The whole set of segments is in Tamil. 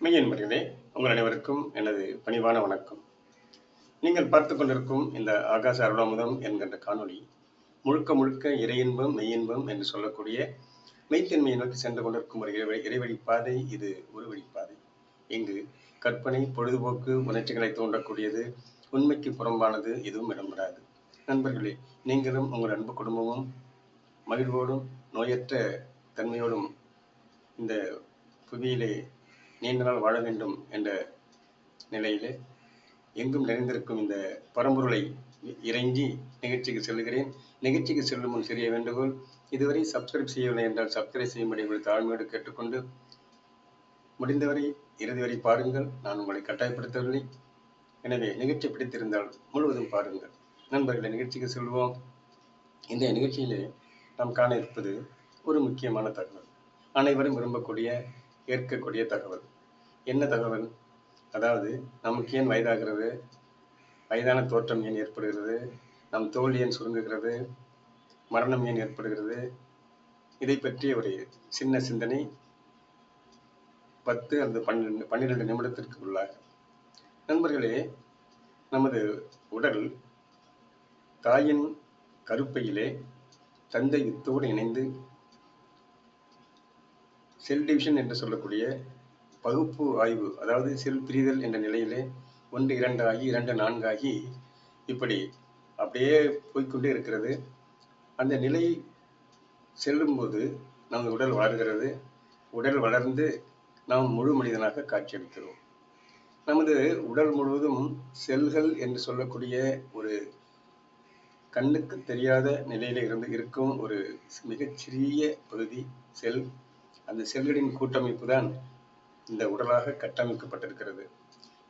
மெய்யன்பர்களே உங்கள் அனைவருக்கும் எனது பணிவான வணக்கம். நீங்கள் பார்த்து கொண்டிருக்கும் இந்த ஆகாச அருளாமுதம் என்கின்ற காணொளி முழுக்க முழுக்க இறையின்பம் மெய்யின்பம் என்று சொல்லக்கூடிய மெய்த்தன்மையை நோக்கி சென்று கொண்டிருக்கும் ஒரு இறைவழி இறைவழி பாதை இது ஒரு வழிப்பாதை இங்கு கற்பனை பொழுதுபோக்கு உணர்ச்சிகளை தூண்டக்கூடியது உண்மைக்கு புறம்பானது எதுவும் இடம்பெறாது. நண்பர்களே நீங்களும் உங்கள் அன்பு குடும்பமும் மகிழ்வோடும் நோயற்ற தன்மையோடும் இந்த புவியிலே நீண்ட நாள் வாழ வேண்டும் என்ற நிலையிலே எங்கும் நிறைந்திருக்கும் இந்த பரம்பொருளை இறங்கி நிகழ்ச்சிக்கு செல்கிறேன். நிகழ்ச்சிக்கு செல்லும் முன் சிறிய வேண்டுகோள் இதுவரை சப்ஸ்கிரைப் செய்யவில்லை என்றால் சப்ஸ்கிரைப் செய்யும்படி உங்கள் தாழ்மையோடு கேட்டுக்கொண்டு முடிந்தவரை இறுதி வரை பாருங்கள். நான் உங்களை கட்டாயப்படுத்தவில்லை. எனவே நிகழ்ச்சி பிடித்திருந்தால் முழுவதும் பாருங்கள். நண்பர்களை நிகழ்ச்சிக்கு செல்வோம். இந்த நிகழ்ச்சியிலே நாம் காண இருப்பது ஒரு முக்கியமான தகவல். அனைவரும் விரும்பக்கூடிய ஏற்கக்கூடிய தகவல். என்ன தகவல்? அதாவது நமக்கு ஏன் வயதாகிறது? வயதான தோற்றம் ஏன் ஏற்படுகிறது? நம் தோல் ஏன் சுருங்குகிறது? மரணம் ஏன் ஏற்படுகிறது? இதை பற்றிய ஒரு சின்ன சிந்தனை பத்து அல்லது பன்னிரெண்டு பன்னிரெண்டு நிமிடத்திற்கு உள்ளாக. நண்பர்களே நமது உடல் தாயின் கருப்பையிலே தந்தை வித்தோடு இணைந்து செல் டிவிஷன் என்று சொல்லக்கூடிய பகுப்பு ஆய்வு அதாவது செல் பிரிதல் என்ற நிலையிலே ஒன்று இரண்டு ஆகி இரண்டு நான்காகி இப்படி அப்படியே போய்க்கொண்டே இருக்கிறது. அந்த நிலை செல்லும்போது நமது உடல் வளர்கிறது. உடல் வளர்ந்து நாம் முழு மனிதனாக காட்சியளிக்கிறோம். நமது உடல் முழுவதும் செல்கள் என்று சொல்லக்கூடிய ஒரு கண்ணுக்கு தெரியாத நிலையில இருந்து இருக்கும் ஒரு மிகச்சிறிய பகுதி செல் அந்த செல்களின் கூட்டமைப்பு தான் இந்த உடலாக கட்டமைக்கப்பட்டிருக்கிறது.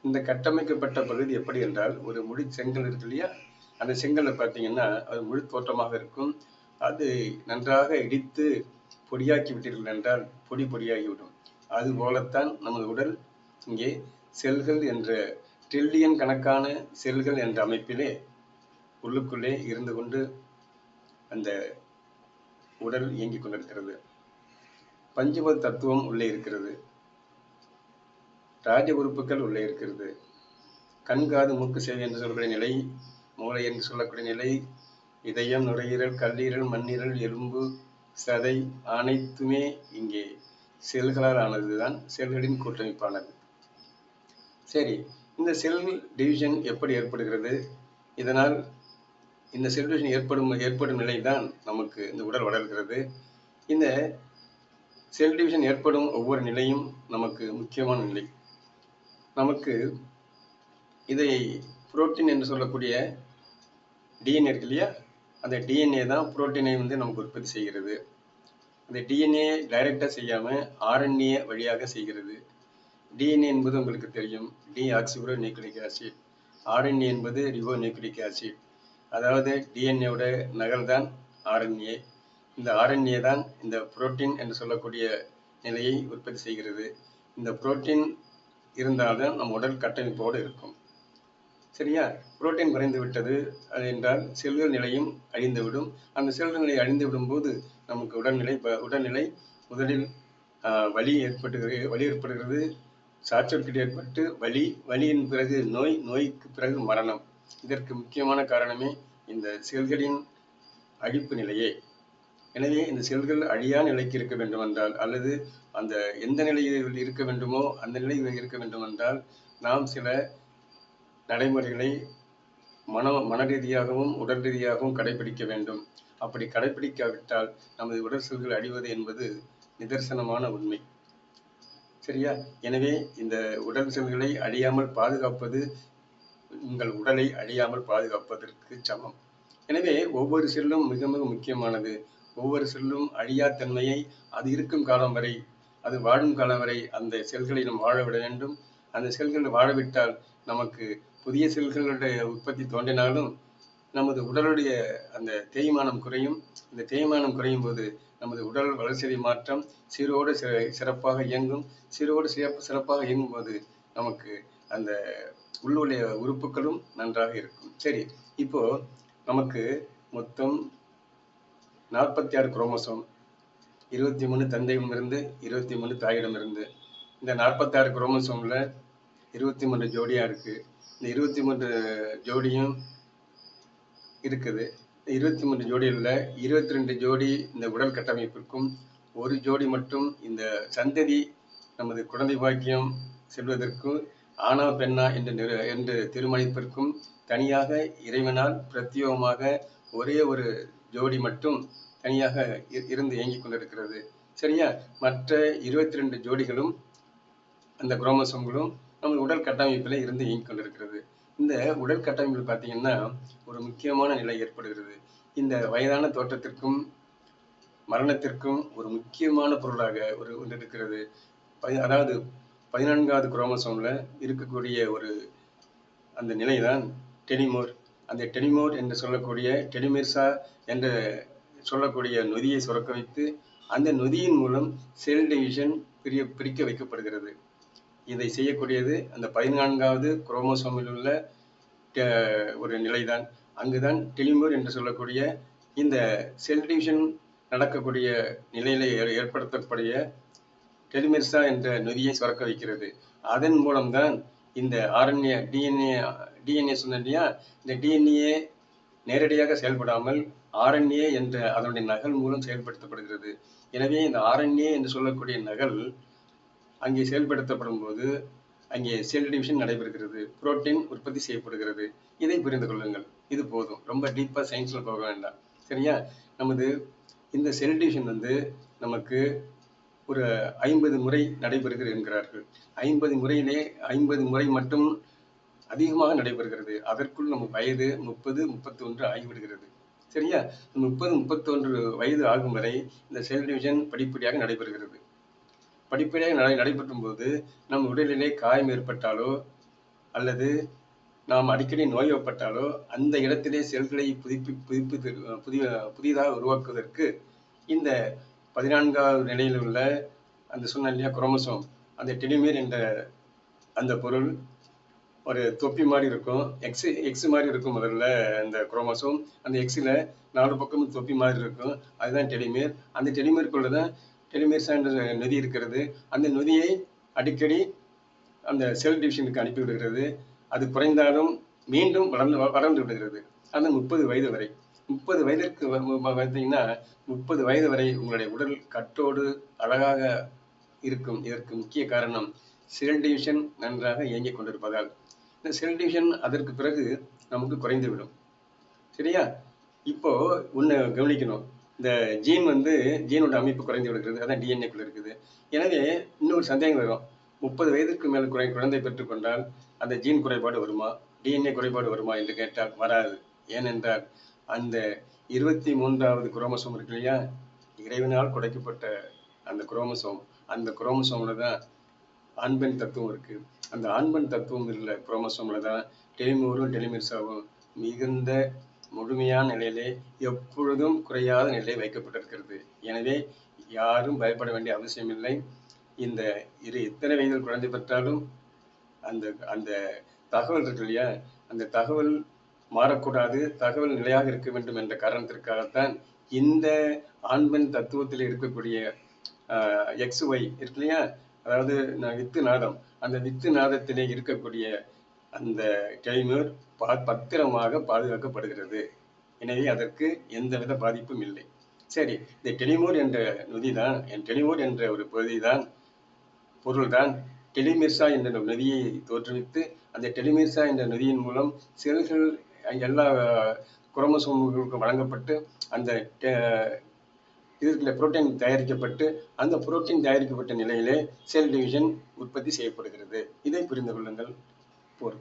இந்த கட்டமைக்கப்பட்ட பகுதி எப்படி என்றால் ஒரு முழு செங்கல் இருக்கு இல்லையா? அந்த செங்கல்ல பார்த்தீங்கன்னா அது முழு தோற்றமாக இருக்கும். அது நன்றாக இடித்து பொடியாக்கி விட்டீர்கள் என்றால் பொடி பொடியாகிவிடும். அது போலத்தான் நமது உடல். இங்கே செல்கள் என்ற ட்ரில்லியன் கணக்கான செல்கள் என்ற அமைப்பிலே உள்ளுக்குள்ளே இருந்து கொண்டு அந்த உடல் இயங்கிக் கொண்டிருக்கிறது. பஞ்சபத தத்துவம் உள்ளே இருக்கிறது. ராஜ உறுப்புகள் உள்ளே இருக்கிறது. கண்காது மூக்கு செவி என்று சொல்லக்கூடிய நிலை மூளை என்று சொல்லக்கூடிய நிலை இதயம் நுரையீரல் கல்லீரல் மண்ணீரல் எலும்பு சதை அனைத்துமே இங்கே செல்களால் ஆனதுதான் செல்களின் கூட்டமைப்பானது. சரி இந்த செல் டிவிஷன் எப்படி ஏற்படுகிறது? இதனால் இந்த செல் டிவிஷன் ஏற்படும் ஏற்படும் நிலைதான் நமக்கு இந்த உடல் வளர்கிறது. இந்த செல் டிவிஷன் ஏற்படும் ஒவ்வொரு நிலையும் நமக்கு முக்கியமான நிலை. நமக்கு இதை புரோட்டீன் என்று சொல்லக்கூடிய டிஎன்ஏ இருக்கு இல்லையா? அந்த டிஎன்ஏ தான் புரோட்டீனை வந்து நமக்கு உற்பத்தி செய்கிறது. அந்த டிஎன்ஏ டைரெக்டாக செய்யாமல் ஆர்என்ஏ வழியாக செய்கிறது. டிஎன்ஏ என்பது உங்களுக்கு தெரியும். டி ஆக்சிபுரோ நியூக்ளிக் ஆசிட் ஆர்என்ஏ என்பது ரிபோ நியூக்ளிக் ஆசிட் அதாவது டிஎன்ஏவோட நகல் தான் ஆர்என்ஏ இந்த ஆர்என்ஏ தான் இந்த புரோட்டீன் என்று சொல்லக்கூடிய நிலையை உற்பத்தி செய்கிறது. இந்த புரோட்டீன் இருந்தால்தான் நம் உடல் கட்டமைப்போடு இருக்கும். சரியா? புரோட்டீன் குறைந்து விட்டது அது என்றால் செல்கள் நிலையும் அழிந்துவிடும். அந்த செல்கள் நிலை அழிந்து விடும்போது நமக்கு உடல்நிலை உடல்நிலை முதலில் வலி ஏற்படுகிறது வலி ஏற்படுகிறது. சாச்சொற்கிட்டு ஏற்பட்டு வலி வலியின் பிறகு நோய் நோய்க்கு பிறகு மரணம். இதற்கு முக்கியமான காரணமே இந்த செல்களின் அழிப்பு நிலையே. எனவே இந்த செல்கள் அழியா நிலைக்கு இருக்க வேண்டும் என்றால் அல்லது அந்த எந்த நிலையில் இருக்க வேண்டுமோ அந்த நிலையில் இருக்க வேண்டும் என்றால் நாம் சில நடைமுறைகளை மன மன ரீதியாகவும் உடல் ரீதியாகவும் கடைபிடிக்க வேண்டும். அப்படி கடைபிடிக்காவிட்டால் நமது உடல் செல்கள் அழிவது என்பது நிதர்சனமான உண்மை. சரியா? எனவே இந்த உடல் செல்களை அழியாமல் பாதுகாப்பது உங்கள் உடலை அழியாமல் பாதுகாப்பதற்கு சமம். எனவே ஒவ்வொரு செல்லும் மிக மிக முக்கியமானது. ஒவ்வொரு செல்லும் அழியா தன்மையை அது இருக்கும் காலம் வரை அது வாழும் காலம் வரை அந்த செல்களை நாம் வாழ விட வேண்டும். அந்த செல்கள் வாழவிட்டால் நமக்கு புதிய செல்களுடைய உற்பத்தி தோன்றினாலும் நமது உடலுடைய அந்த தேய்மானம் குறையும். இந்த தேய்மானம் குறையும் போது நமது உடல் வளர்ச்சி மாற்றம் சீரோடு சிறப்பாக இயங்கும். சீரோடு சிறப்பு சிறப்பாக இயங்கும் போது நமக்கு அந்த உள்ளுடைய உறுப்புகளும் நன்றாக இருக்கும். சரி இப்போ நமக்கு மொத்தம் நாற்பத்தி ஆறு குரோமோசோம் இருபத்தி மூணு தந்தையிடமிருந்து இருபத்தி மூணு தாயிடமிருந்து. இந்த நாற்பத்தாறு குரோமோசோம்ல இருபத்தி மூன்று ஜோடியாக இருக்கு. இந்த இருபத்தி மூன்று ஜோடியும் இருக்குது. இருபத்தி மூன்று ஜோடியில் இருபத்தி ரெண்டு ஜோடி இந்த உடல் கட்டமைப்பிற்கும் ஒரு ஜோடி மட்டும் இந்த சந்ததி நமது குழந்தை பாக்கியம் செல்வதற்கும் ஆணா பெண்ணா என்று நிறு- என்று தீர்மானிப்பதற்கும் தனியாக இறைவனால் பிரத்யேகமாக ஒரே ஒரு ஜோடி மட்டும் தனியாக இருந்து இயங்கிக் கொண்டிருக்கிறது. சரியா? மற்ற இருபத்தி ரெண்டு ஜோடிகளும் அந்த குரோமசோம்களும் நம்ம உடல் கட்டமைப்பில் இருந்து இயங்கிக் கொண்டிருக்கிறது. இந்த உடல் கட்டமைப்பில் பார்த்தீங்கன்னா ஒரு முக்கியமான நிலை ஏற்படுகிறது. இந்த வயதான தோற்றத்திற்கும் மரணத்திற்கும் ஒரு முக்கியமான பொருளாக ஒரு ஒன்று இருக்கிறது. பதி- அதாவது பதினான்காவது குரோமசோமில் இருக்கக்கூடிய ஒரு அந்த நிலைதான் டெனிமோர். அந்த டெனிமோட் என்று சொல்லக்கூடிய டெனிமெர்சா என்று சொல்லக்கூடிய நொதியை சுரக்க வைத்து அந்த நொதியின் மூலம் செல் டிவிஷன் பிரிய பிரிக்க வைக்கப்படுகிறது. இதை செய்யக்கூடியது அந்த பதினான்காவது குரோமோசோமில் உள்ள ட- ஒரு நிலைதான். அங்குதான் டெலிமோர் என்று சொல்லக்கூடிய இந்த செல் டிவிஷன் நடக்கக்கூடிய நிலையில ஏ- ஏற்படுத்தக்கூடிய டெலிமெர்சா என்ற நொதியை சுரக்க வைக்கிறது. அதன் மூலம்தான் இந்த ஆர்என்ஏ டிஎன்ஏ டிஎன்ஏ சொன்னியா இந்த டிஎன்ஏ நேரடியாக செயல்படாமல் ஆர்என்ஏ என்ற அதனுடைய நகல் மூலம் செயல்படுத்தப்படுகிறது. எனவே இந்த ஆர்என்ஏ என்று சொல்லக்கூடிய நகல் அங்கே செயல்படுத்தப்படும் போது அங்கே செல் டிவிஷன் நடைபெறுகிறது. புரோட்டீன் உற்பத்தி செய்யப்படுகிறது. இதை புரிந்து கொள்ளுங்கள். இது போதும். ரொம்ப டீப்பாக சயின்ஸில் போக வேண்டாம். சரியா? நமது இந்த செல் டிவிஷன் வந்து நமக்கு ஒரு ஐம்பது முறை நடைபெறுகிறது என்கிறார்கள். ஐம்பது முறையிலே ஐம்பது முறை மட்டும் அதிகமாக நடைபெறுகிறது. அதற்குள் நம்ம வயது முப்பது முப்பத்தி ஒன்று ஆகிவிடுகிறது. சரியா? முப்பது முப்பத்தொன்று வயது ஆகும் வரை இந்த செல் டிவிஷன் படிப்படியாக நடைபெறுகிறது. படிப்படியாக நடை நடைபெற்றும் போது நம் உடலிலே காயம் ஏற்பட்டாலோ அல்லது நாம் அடிக்கடி நோய்வப்பட்டாலோ அந்த இடத்திலே செல்களை புதுப்பி புதுப்பி புதிய புதிதாக உருவாக்குவதற்கு இந்த பதினான்காவது நிலையில் உள்ள அந்த சொன்ன இல்லையா அந்த டெலிமீர் என்ற அந்த பொருள் ஒரு தொப்பி மாதிரி இருக்கும். எக்ஸ் எக்ஸ் மாதிரி இருக்கும் முதல்ல அந்த குரோமோசோம். அந்த எக்ஸில் நாலு பக்கமும் தொப்பி மாதிரி இருக்கும். அதுதான் டெலிமீர் அந்த டெலிமீருக்குள்ள தான் டெலிமீர் என்ற நொதி இருக்கிறது. அந்த நொதியை அடிக்கடி அந்த செல் டிவிஷனுக்கு அனுப்பி விடுகிறது. அது குறைந்தாலும் மீண்டும் வளர்ந்து வளர்ந்து விடுகிறது. அந்த முப்பது வயது வரை. முப்பது வயதிற்கு பார்த்தீங்கன்னா முப்பது வயது வரை உங்களுடைய உடல் கட்டோடு அழகாக இருக்கும். இதற்கு முக்கிய காரணம் செல் டிவிஷன் நன்றாக இயங்கிக் கொண்டிருப்பதால். இந்த செல் டிவிஷன் அதற்கு பிறகு நமக்கு குறைந்து விடும் சரியா? இப்போ ஒன்று கவனிக்கணும். இந்த ஜீன் வந்து ஜீனோட அமைப்பு குறைந்து விடுகிறது. அதான் டிஎன்ஏக்குள்ள இருக்குது. எனவே இன்னொரு சந்தேகம் வரும். முப்பது வயதுக்கு மேல் குறை குழந்தை பெற்றுக்கொண்டால் அந்த ஜீன் குறைபாடு வருமா? டிஎன்ஏ குறைபாடு வருமா என்று கேட்டால் வராது. ஏனென்றால் அந்த இருபத்தி மூன்றாவது குரோமசோம் இருக்கு இல்லையா? இறைவனால் குடைக்கப்பட்ட அந்த குரோமசோம் அந்த குரோமசோம்ல தான் ஆண்பெண் தத்துவம் இருக்கு. அந்த ஆண்பெண் தத்துவம் உள்ள குரோமசோம்ல தான் டெலிமோரும் டெலிமிர்சாவும் மிகுந்த முழுமையான நிலையிலே எப்பொழுதும் குறையாத நிலை வைக்கப்பட்டிருக்கிறது. எனவே யாரும் பயப்பட வேண்டிய அவசியமில்லை இந்த இரு எத்தனை வயதில் குழந்தை பெற்றாலும் அந்த அந்த தகவல் இருக்கு இல்லையா? அந்த தகவல் மாறக்கூடாது தகவல் நிலையாக இருக்க வேண்டும் என்ற காரணத்திற்காகத்தான் இந்த ஆண்பெண் தத்துவத்தில் இருக்கக்கூடிய எக்ஸ் ஒய் இருக்கு இல்லையா? அதாவது வித்து நாதம். அந்த வித்து நாதத்திலே இருக்கக்கூடிய அந்த டெலிமர் பா பத்திரமாக பாதுகாக்கப்படுகிறது. எனவே அதற்கு எந்தவித பாதிப்பும் இல்லை. சரி இந்த டெலிமோர் என்ற நொதி தான் என் டெலிமோர் என்ற ஒரு பகுதி தான் பொருள் தான் டெலிமிர்சா என்ற நொதியை தோற்றுவித்து அந்த டெலிமிர்சா என்ற நொதியின் மூலம் செல்கள் எல்லா குரோமோசோம்களுக்கும் வழங்கப்பட்டு அந்த இதற்குள்ள புரோட்டீன் தயாரிக்கப்பட்டு அந்த புரோட்டீன் தயாரிக்கப்பட்ட நிலையிலே செல் டிவிஷன் உற்பத்தி செய்யப்படுகிறது. இதை புரிந்து கொள்ளுங்கள். போர்.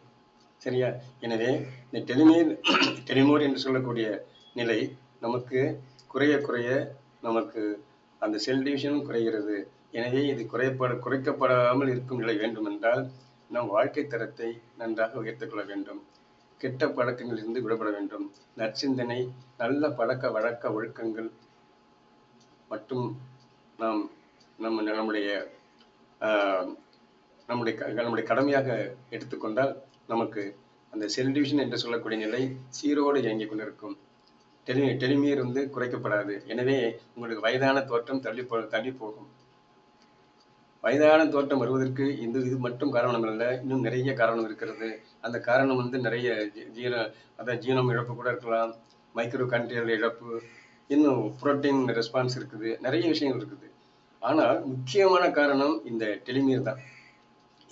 சரியா? எனவே இந்த டெலிமீர் டெலிமோர் என்று சொல்லக்கூடிய நிலை நமக்கு குறைய குறைய நமக்கு அந்த செல் டிவிஷனும் குறைகிறது. எனவே இது குறைப்பட குறைக்கப்படாமல் இருக்கும் நிலை வேண்டுமென்றால் நம் வாழ்க்கை தரத்தை நன்றாக உயர்த்திக் கொள்ள வேண்டும். கெட்ட பழக்கங்களிலிருந்து விடுபட வேண்டும். நற்சிந்தனை நல்ல பழக்க வழக்க ஒழுக்கங்கள் மட்டும் நாம் நம்ம நம்முடைய ஆஹ், நம்முடைய நம்முடைய கடமையாக எடுத்துக்கொண்டால் நமக்கு அந்த செல் டிவிஷன் என்று சொல்லக்கூடிய நிலை சீரோடு இயங்கிக் கொண்டிருக்கும். டெலி டெலிமியர் வந்து குறைக்கப்படாது. எனவே உங்களுக்கு வயதான தோற்றம் தள்ளி போ தள்ளி போகும். வயதான தோற்றம் வருவதற்கு இந்த இது மட்டும் காரணம் அல்ல இன்னும் நிறைய காரணம் இருக்கிறது. அந்த காரணம் வந்து நிறைய ஜீன அதான் ஜீனம் இழப்பு கூட இருக்கலாம். மைக்ரோ கண்ட்ரியல் இழப்பு இன்னும் புரோட்டீன் ரெஸ்பான்ஸ் இருக்குது. நிறைய விஷயங்கள் இருக்குது. ஆனால் முக்கியமான காரணம் இந்த டெலிமீர் தான்.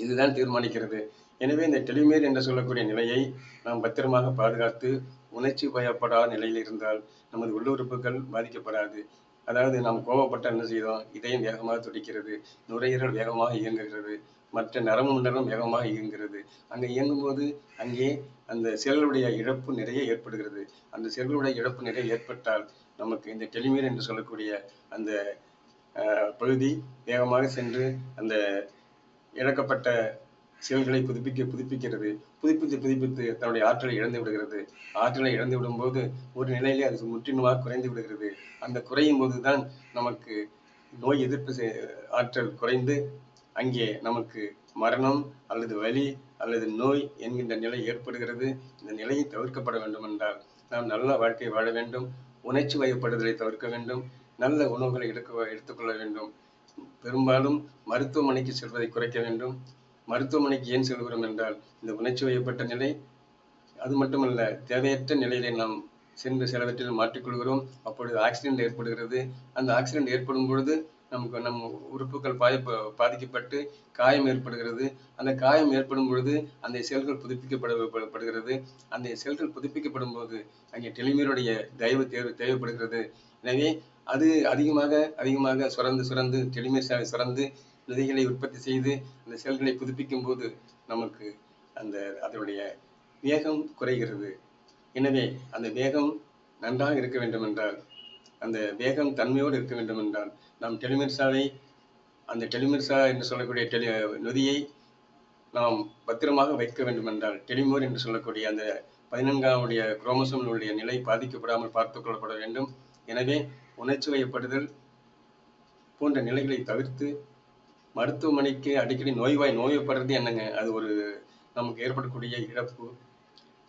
இதுதான் தீர்மானிக்கிறது. எனவே இந்த டெலிமேர் என்று சொல்லக்கூடிய நிலையை நாம் பத்திரமாக பாதுகாத்து உணர்ச்சி பயப்படாத நிலையில் இருந்தால் நமது உள்ளுறுப்புகள் பாதிக்கப்படாது. அதாவது நாம் கோபப்பட்ட என்ன செய்தோம்? இதயம் வேகமாக துடிக்கிறது நுரையீரல் வேகமாக இயங்குகிறது மற்ற நரம்பு மண்டலம் வேகமாக இயங்குகிறது. அங்கே இயங்கும்போது அங்கே அந்த செல்களுடைய இழப்பு நிறைய ஏற்படுகிறது. அந்த செல்களுடைய இழப்பு நிறைய ஏற்பட்டால் நமக்கு இந்த டெலிமீர் என்று சொல்லக்கூடிய அந்த பகுதி வேகமாக சென்று அந்த இழக்கப்பட்ட செல்களை புதுப்பிக்க புதுப்பிக்கிறது. புதுப்பித்து புதுப்பித்து தன்னுடைய ஆற்றலை இழந்து விடுகிறது. ஆற்றலை இழந்து விடும்போது ஒரு நிலையிலே அது முற்றிலுமாக குறைந்து விடுகிறது. அந்த குறையும் போது தான் நமக்கு நோய் எதிர்ப்பு ஆற்றல் குறைந்து அங்கே நமக்கு மரணம் அல்லது வலி அல்லது நோய் என்கின்ற நிலை ஏற்படுகிறது. இந்த நிலையை தவிர்க்கப்பட வேண்டும் என்றால் நாம் நல்ல வாழ்க்கை வாழ வேண்டும். உணர்ச்சி வயப்படுதலை தவிர்க்க வேண்டும். நல்ல உணவுகளை எடுக்க எடுத்துக்கொள்ள வேண்டும். பெரும்பாலும் மருத்துவமனைக்கு செல்வதை குறைக்க வேண்டும். மருத்துவமனைக்கு ஏன் செல்கிறோம் என்றால் இந்த உணர்ச்சிவயப்பட்ட நிலை அது மட்டுமல்ல தேவையற்ற நிலையிலே நாம் சென்று சிலவற்றில் மாற்றிக்கொள்கிறோம். அப்பொழுது ஆக்சிடென்ட் ஏற்படுகிறது. அந்த ஆக்சிடென்ட் ஏற்படும் பொழுது நமக்கு நம் உறுப்புகள் பாய பாதிக்கப்பட்டு காயம் ஏற்படுகிறது. அந்த காயம் ஏற்படும் பொழுது அந்த செல்கள் புதுப்பிக்கப்பட படுகிறது அந்த செல்கள் புதுப்பிக்கப்படும் போது அங்கே டெலிமீருடைய தயவு தேவை தேவைப்படுகிறது. எனவே அது அதிகமாக அதிகமாக சுரந்து சுரந்து டெலிமீர் சுரந்து விதைகளை உற்பத்தி செய்து அந்த செல்களை புதுப்பிக்கும் போது நமக்கு அந்த அதனுடைய வேகம் குறைகிறது. எனவே அந்த வேகம் நன்றாக இருக்க வேண்டும் என்றால் அந்த வேகம் தன்மையோடு இருக்க வேண்டும் என்றால் நாம் டெலிமிர்சாவை அந்த டெலிமிர்சா என்று சொல்லக்கூடிய டெலி நொதியை நாம் பத்திரமாக வைக்க வேண்டும் என்றால் டெலிமோர் என்று சொல்லக்கூடிய அந்த பதினான்காவுடைய குரோமோசோம்களுடைய நிலை பாதிக்கப்படாமல் பார்த்து கொள்ளப்பட வேண்டும். எனவே உணர்ச்சி வயப்படுதல் போன்ற நிலைகளை தவிர்த்து மருத்துவமனைக்கு அடிக்கடி நோய்வாய் நோய்ப்படுறது என்னங்க? அது ஒரு நமக்கு ஏற்படக்கூடிய இழப்பு.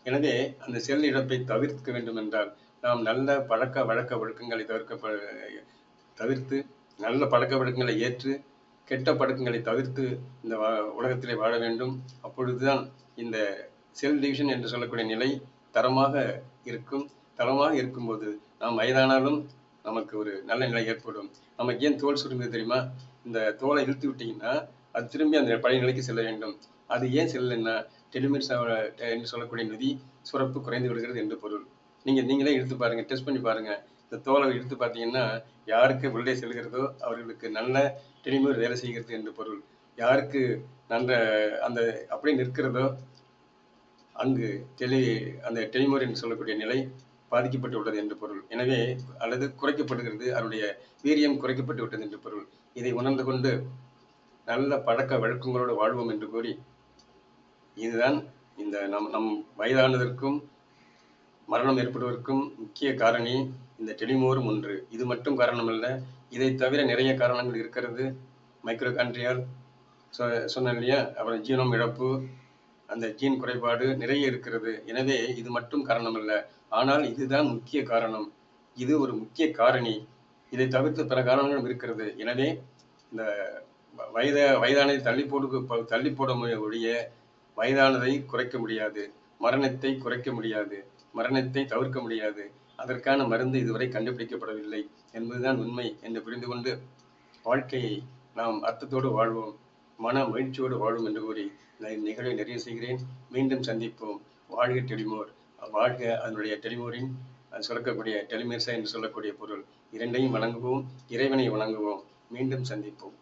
எனவே அந்த செல் இழப்பை தவிர்க்க வேண்டும் என்றால் நாம் நல்ல பழக்க வழக்க ஒழுக்கங்களை தவிர்க்க தவிர்த்து நல்ல பழக்க வழக்கங்களை ஏற்று கெட்ட பழக்கங்களை தவிர்த்து இந்த உலகத்திலே வாழ வேண்டும். அப்பொழுதுதான் இந்த செல் டிவிஷன் என்று சொல்லக்கூடிய நிலை தரமாக இருக்கும். தரமாக இருக்கும்போது நாம் வயதானாலும் நமக்கு ஒரு நல்ல நிலை ஏற்படும். நமக்கு ஏன் தோல் சுருங்குது தெரியுமா? இந்த தோலை இழுத்து விட்டீங்கன்னா அது திரும்பி அந்த பழைய நிலைக்கு செல்ல வேண்டும். அது ஏன் செல்லலைன்னா டெலிமிர்ஸ் என்று சொல்லக்கூடிய நொதி சுரப்பு குறைந்து விடுகிறது என்று பொருள். நீங்க நீங்களே எடுத்து பாருங்க டெஸ்ட் பண்ணி பாருங்க. இந்த தோலை எடுத்து பார்த்தீங்கன்னா யாருக்கு உள்ளே செல்கிறதோ அவர்களுக்கு நல்ல டெலிமர் வேலை செய்கிறது என்று பொருள். யாருக்கு நல்ல அந்த அப்படியே நிற்கிறதோ அங்கு டெலி அந்த டெலிமோர் என்று சொல்லக்கூடிய நிலை பாதிக்கப்பட்டு உள்ளது என்று பொருள். எனவே அல்லது குறைக்கப்படுகிறது. அதனுடைய வீரியம் குறைக்கப்பட்டு விட்டது என்று பொருள். இதை உணர்ந்து கொண்டு நல்ல பழக்க வழக்கங்களோடு வாழ்வோம் என்று கூறி இதுதான் இந்த நம் நம் வயதானதற்கும் மரணம் ஏற்படுவதற்கும் முக்கிய காரணி இந்த டெலிமோரும் ஒன்று. இது மட்டும் காரணமல்ல இதை தவிர நிறைய காரணங்கள் இருக்கிறது. மைக்ரோகான்ட்ரியால் சொ- சொன்னேன் இல்லையா? அப்புறம் ஜீனோம் இழப்பு அந்த ஜீன் குறைபாடு நிறைய இருக்கிறது. எனவே இது மட்டும் காரணமல்ல. ஆனால் இதுதான் முக்கிய காரணம். இது ஒரு முக்கிய காரணி. இதை தவிர்த்து பிற காரணங்களும் இருக்கிறது. எனவே இந்த வயத வயதானதை தள்ளி போடு தள்ளி போட முடிய- ஒழிய வயதானதை குறைக்க முடியாது. மரணத்தை குறைக்க முடியாது. மரணத்தை தவிர்க்க முடியாது. அதற்கான மருந்து இதுவரை கண்டுபிடிக்கப்படவில்லை என்பதுதான் உண்மை என்று புரிந்து கொண்டு வாழ்க்கையை நாம் அர்த்தத்தோடு வாழ்வோம் மன மகிழ்ச்சியோடு வாழ்வோம் என்று கூறி இந்த நிகழ்வை நிறைவு செய்கிறேன். மீண்டும் சந்திப்போம். வாழ்க டெலிமோர். வாழ்க அதனுடைய டெலிமோரின் சுரக்கக்கூடிய டெலிமேர்சா என்று சொல்லக்கூடிய பொருள். இரண்டையும் வணங்குவோம். இறைவனை வணங்குவோம். மீண்டும் சந்திப்போம்.